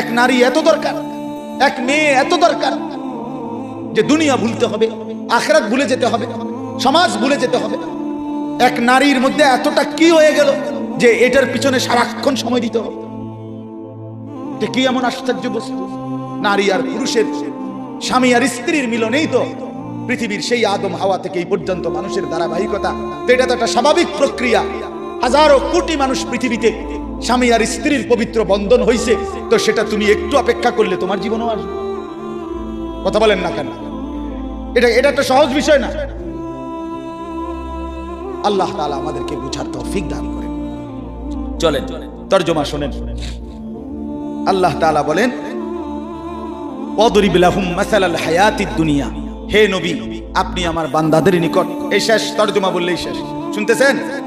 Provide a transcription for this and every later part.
এক নারী এত দরকার, এক মেয়ে এত দরকার যে দুনিয়া ভুলতে হবে, আখরাত ভুলে যেতে হবে, সমাজ ভুলে যেতে হবে। এক নারীর মধ্যে এতটা কি হয়ে গেল যে এটার পিছনে সারাক্ষণ সময় দিতে হবে? এটা কি এমন আশ্চর্য বস্তু? নারী আর পুরুষের, স্বামী আর স্ত্রীর মিলনেই তো। পৃথিবীর সেই আদম হাওয়া থেকে এই পর্যন্ত মানুষের ধারাবাহিকতা এটা তো একটা স্বাভাবিক প্রক্রিয়া। হাজারো কোটি মানুষ পৃথিবীতে স্বামী আর স্ত্রীর পবিত্র বন্ধন হয়েছে তো সেটা তুমি একটু অপেক্ষা করলে তোমার জীবনও আসবে। কথা বলেন না কেন? এটা এটা একটা সহজ বিষয় না। আল্লাহ তাআলা আমাদেরকে বুঝার তৌফিক দান করেন। চলেন, তর্জমা শোনেন। আল্লাহ তাআলা বলেন দুনিয়া। হে নবী, আপনি আমার বান্দাদের নিকট, এই শেষ তর্জমা বললেই শেষ। শুনতেছেন?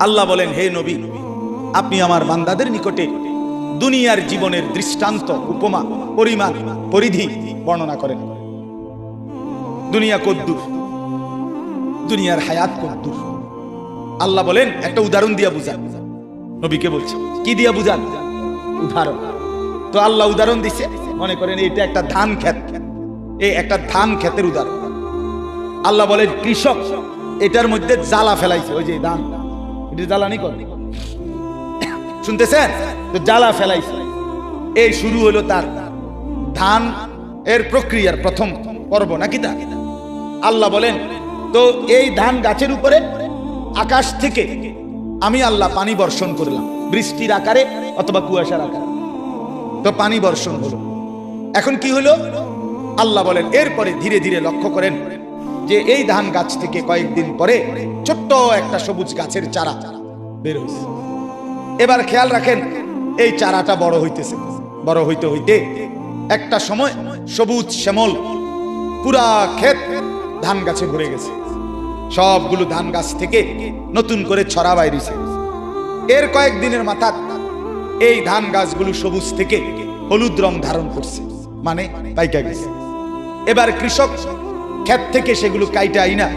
আল্লাহ বলেন, হে নবী, আপনি আমার বান্দাদের নিকটে দুনিয়ার জীবনের দৃষ্টান্ত, উপমা, পরিমাণ, পরিধি বর্ণনা করেন। দুনিয়া কদ্দুর দুনিয়ার হায়াত কদ্দুর আল্লাহ বলেন, একটা উদাহরণ দিয়া বুঝান। নবীকে বলছে, কি দিয়া বুঝান? উদাহরণ। তো আল্লাহ উদাহরণ দিছে, মনে করেন এটা একটা ধান ক্ষেত। এই একটা ধান ক্ষেতের উদাহরণ। আল্লাহ বলেন, কৃষক, এটার মধ্যে জ্বালা ফেলাইছে, ওই যে ধান। এটা জ্বালানি করে। শুনতেছেন? তো জ্বালা ফেলাইছে। এই শুরু হলো তার ধান, এর প্রক্রিয়ার প্রথম পর্ব, নাকি তা? আল্লাহ বলেন, তো এই ধান গাছের উপরে আকাশ থেকে আমি আল্লাহ পানি বর্ষণ করলাম, বৃষ্টির আকারে অথবা কুয়াশার আকারে। তো পানি বর্ষণ হলো। এখন কি হলো? আল্লাহ বলেন, এরপরে ধীরে ধীরে লক্ষ্য করেন যে এই ধান গাছ থেকে কয়েকদিন পরে ছোট্ট একটা সবুজ গাছের চারা বের হয়েছে এবার খেয়াল রাখেন, এই চারাটা বড় হইতেছে। বড় হইতে হইতে একটা সময় সবুজ শ্যামল পুরা ক্ষেত ধান গাছে ভরে গেছে। সবগুলো ধান গাছ থেকে নতুন করে ছড়া বাইরেছে। এর কয়েকদিনের মাথা এই ধান গাছগুলো সবুজ থেকে হলুদ রং ধারণ করছে। মানে পাইকা গেছে। এবার কৃষক ক্ষেত থেকে সেগুলো কাইটে আইনা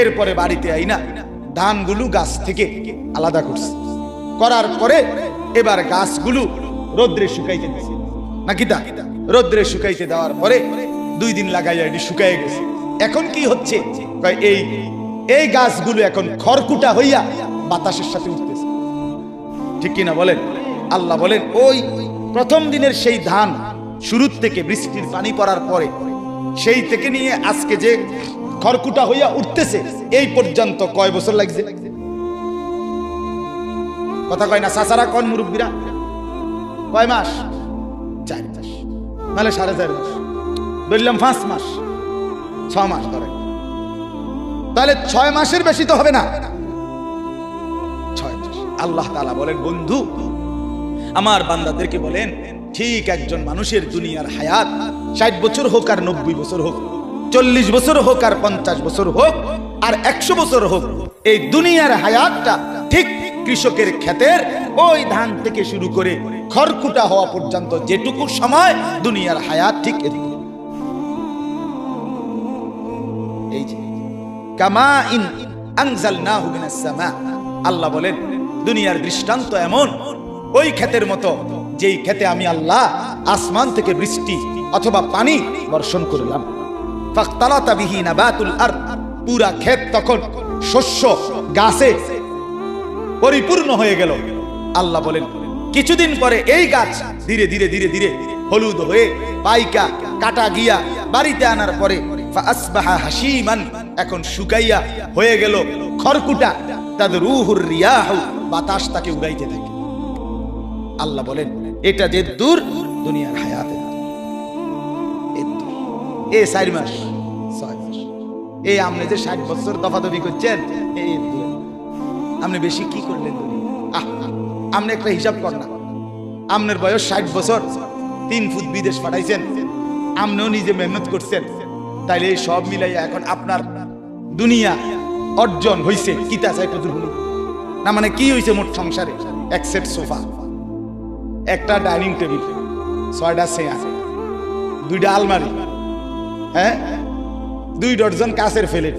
এরপরে বাড়িতে আইনা ধানগুলো গাছ থেকে আলাদা করছে। করার পরে এবার গাছগুলো রোদ্রে শুকাইতে দিছে। নাকি তা? রোদ্রে শুকাইতে দেওয়ার পরে দুই দিন লাগাইয়া এটি শুকাই গেছে। এখন কি হচ্ছে? এই এই গাছগুলো এখন খড়কুটা হইয়া বাতাসের সাথে উঠতেছে। ঠিক কিনা বলেন? আল্লাহ বলেন, ওই প্রথম দিনের সেই ধান, শুরুর থেকে বৃষ্টির পানি পড়ার পরে সেই থেকে নিয়ে আজকে যে খড়কুটা হইয়া উঠতেছে, এই পর্যন্ত কয় বছর লাগছে? কথা কয় না সাসারা কন মুরব্বীরা? কয় মাস? চার মাস। নাহলে সাড়ে চার মাস। বললাম পাঁচ মাস। ছ মাস ধরে তাহলে ছয় মাসের বেশি তো হবে না। ছয় মাস। আল্লাহ তাআলা বলেন, বন্ধু, আমার বান্দাদেরকে বলেন ঠিক একজন মানুষের দুনিয়ার হায়াত ষাট বছর হোক আর নব্বই বছর হোক, চল্লিশ বছর হোক আর পঞ্চাশ বছর হোক, আর একশো বছর হোক, এই দুনিয়ার হায়াতটা ঠিক কৃষকের ক্ষেতের ওই ধান থেকে শুরু করে খড়কুটা হওয়া পর্যন্ত যেটুকু সময় দুনিয়ার হায়াত ঠিক এদিকে। এই যে, কামা ইন আনজালনাহু মিনাস সামা, আল্লাহ বলেন, দুনিয়ার দৃষ্টান্ত এমন, ওই ক্ষেতের মতো যেই ক্ষেতে আমি আল্লাহ আসমান থেকে বৃষ্টি অথবা পানি বর্ষণ করলাম। পুরা ক্ষেত তখন শস্য, গাছে পরিপূর্ণ হয়ে গেল। আল্লাহ বলেন, কিছুদিন পরে এই গাছ ধীরে ধীরে ধীরে ধীরে হলুদ হয়ে পাইকা, কাটা গিয়া বাড়িতে আনার পরে হাসিমান এখন শুকাইয়া হয়ে গেল খড়কুটা। তাদের রুহুর রিয়াহ বাতাস তাকে উড়াইতে থাকে। আল্লাহ বলেন এটা যে দূর দুনিয়ার হায়াতে এ চার মাস, ছয় মাস। এই আপনি যে ষাট বছর দফাদফি করছেন আপনি বেশি কি করলেন আপনি একটা হিসাব কর না। আপনার বয়স ষাট বছর, তিন ফুট বিদেশ পাঠাইছেন। আপনিও নিজে মেহনত করছেন। তাইলে এই সব মিলাইয়া এখন আপনার দুনিয়া অর্জন হইছে। কিতা চাই বলি না মানে কি হয়েছে মোট সংসারে? এক সেট সোফা। একটা ডাইনিং টেবিল, ছয়টা চেয়ার, দুইটা আলমারি হ্যাঁ? দুই ডজন কাছের ফেলেট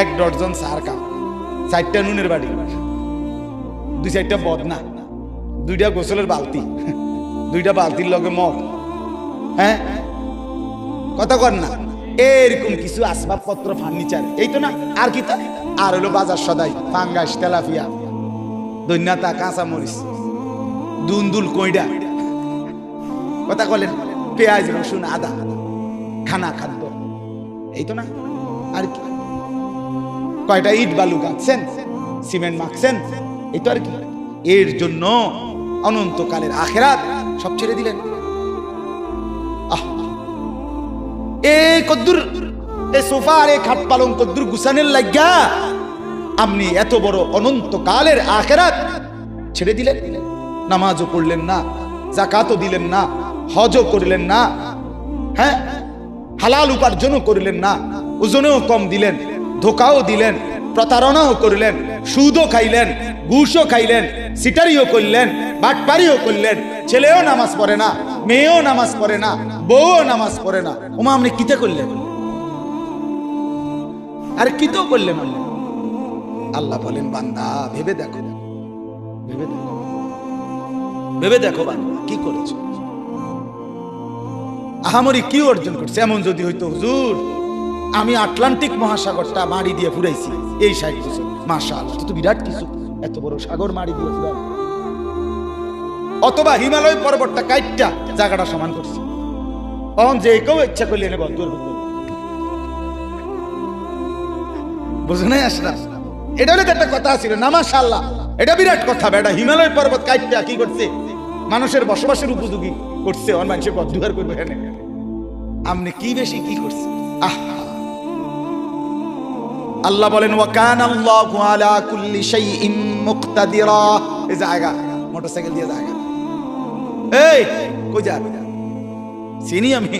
এক ডজন সার কাপ, চারটা নুনের বাড়ি দুই চারটা বদনা, দুইটা গোসলের বালতি, দুইটা বালতির লগে মগ হ্যাঁ? কথা কর না, এরকম কিছু আসবাবপত্র, ফার্নিচার, এই তো না, আর কি তা? আর হলো বাজার সদাই, পাঙ্গাস দৈন্যাতা কাঁচা মরিচ দুন্দুল কইডা। কথা বলেন পেঁয়াজ, রসুন, আদা, খানা খাদ্য। এই তো না? আর কি? কয়টা ইট বালু গাঁথছেন? সিমেন্ট মাখছেন? এই তো আর কি? এর জন্য অনন্তকালের আখেরাত সব ছেড়ে দিলেন। আহ! এ কদ্দুর, এ সোফা আর এ খাট পালং কদ্দুর গুসানের লাগিয়া আপনি এত বড় অনন্তকালের আখেরাত ছেড়ে দিলেন দিলেন। নামাজও পড়লেন না জাকাতও দিলেন না, হজও করলেন না হ্যাঁ? হালাল উপার্জনও করলেন না, ওজনেও কম দিলেন, ধোকাও দিলেন, প্রতারণাও করলেন, সুদও খাইলেন, ঘুষও খাইলেন, সিটারিও করলেন, বাটপারিও করলেন, ছেলেও নামাজ পড়ে না, মেয়েও নামাজ পড়ে না, বউও নামাজ পড়ে না। ওমা, আপনি কিতে করলেন? আর কিতেও করলেন? আল্লাহ বলেন, বান্দা, ভেবে দেখো। ভেবে দেখো। ভেবে দেখো বান্দা কি করেছ? আহামরি কি অর্জন করছে? এমন যদি হইতো, হুজুর, আমি আটলান্টিক মহাসাগরটা মাড়ি দিয়ে ফুরাইছি। এই ষাট বছর মাসা আল্লাহ তো বিরাট কিছু। এত বড় সাগর মাড়ি দিয়ে ফুরাই অথবা হিমালয় পর্বতটা কাইটটা জায়গাটা সমান করছি। অহন যে কেউ ইচ্ছা করলে এনে বন্ধ করবে। বুঝে নাই আসলা? এটা একটা কথা ছিল নামাশা আল্লাহ এটা বিরাট কথা, বেটা। হিমালয় পর্বত কাইটটা কি করছে? মানুষের বসবাসের উপযোগী করছে অন মানুষের বদুহার করবে এখানে। আপনি কি বেশি কি করছে? আহ। আল্লাহ বলেন ওয়াকান আল্লাহু আলা কুল্লি এই জায়গা মোটরসাইকেল দিয়ে জায়গা এই, কই যা? চিনি আমি।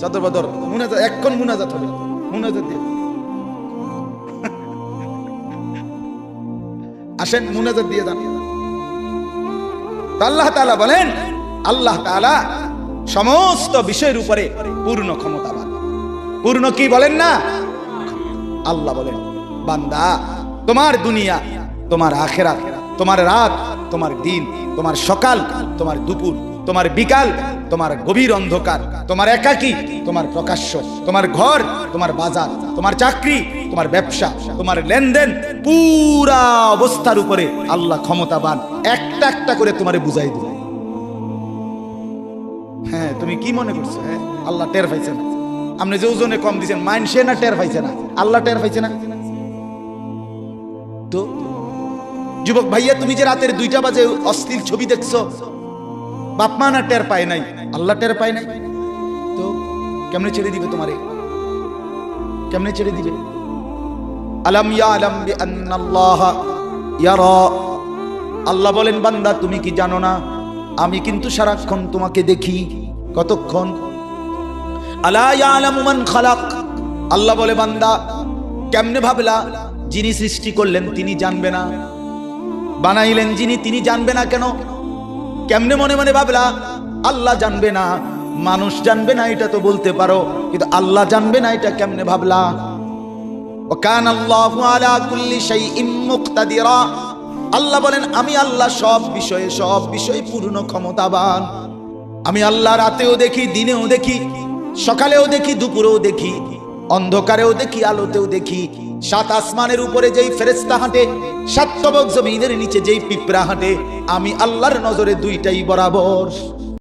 সদর বদর মুনাজাত, এক্ষণ মুনাজাত হবে। মুনাজাত দিয়ে। আসেন, মুনাজাত দিয়ে তো আল্লাহ তাআলা বলেন, আল্লাহ তাআলা সমস্ত বিষয়ের উপরে পূর্ণ ক্ষমতাবান। পূর্ণ কি বলেন না? আল্লাহ বলেন, বান্দা, তোমার দুনিয়া, তোমার আখেরাত, তোমার রাত, তোমার দিন, তোমার সকাল, তোমার দুপুর, তোমার বিকাল, তোমার গভীর অন্ধকার, তোমার একাকী, তোমার প্রকাশ্য, তোমার ঘর, তোমার বাজার, তোমার চাকরি তোমার ব্যবসা, তোমার লেনদেন পুরা অবস্থার উপরে আল্লাহ ক্ষমতাবান। একটা একটা করে তোমারে বুঝাই দিবে হ্যাঁ তুমি কি মনে করছ হ্যাঁ? আল্লাহ টের পাইছে না। আপনি যে ওজনে কম দিচ্ছেন মাইন সে না টের পাইছে না? আল্লাহ টের পাইছে না? তো, যুবক ভাইয়া, তুমি যে রাতের দুইটা বাজে অশ্লীল ছবি দেখছ, বাপ মা না টের পায় নাই? আল্লাহ টের পায় নাই? তো, কেমনে ছেড়ে দিবে তোমারে? কেমনে ছেড়ে দিবে? আলাম ইয়া আলাম বি আন্নাল্লাহ ইয়ারা। আল্লাহ বলেন, বান্দা, তুমি কি জানো না? আমি কিন্তু সারাক্ষণ তোমাকে দেখি। কতক্ষণ? আলা ইয়ালামু মান খালাক। আল্লাহ বলে, বান্দা, কেমনে ভাবলা, যিনি সৃষ্টি করলেন তিনি জানবে না। বানাইলেন যিনি, তিনি জানবে না কেন? কেমনে মনে মনে ভাবলা, আল্লাহ জানবে না, মানুষ জানবে না, এটা তো বলতে পারো, কিন্তু আল্লাহ জানবে না, এটা কেমনে ভাবলা? ওকান আল্লাহ আলা কুল্লি শাইইন মুকতাদিরা। আল্লাহ বলেন, আমি আল্লাহ সব বিষয়ে সব বিষয়ে পূর্ণ ক্ষমতাবান। আমি আল্লাহ রাতেও দেখি, দিনেও দেখি, সকালেও দেখি, দুপুরেও দেখি, অন্ধকারেও দেখি, আলোতেও দেখি। সাত আসমানের উপরে যেই ফেরেস্তা হাঁটে, সাত তবক জমিনের নিচে যেই পিঁপড়া হাঁটে, আমি আল্লাহর নজরে দুইটাই বরাবর।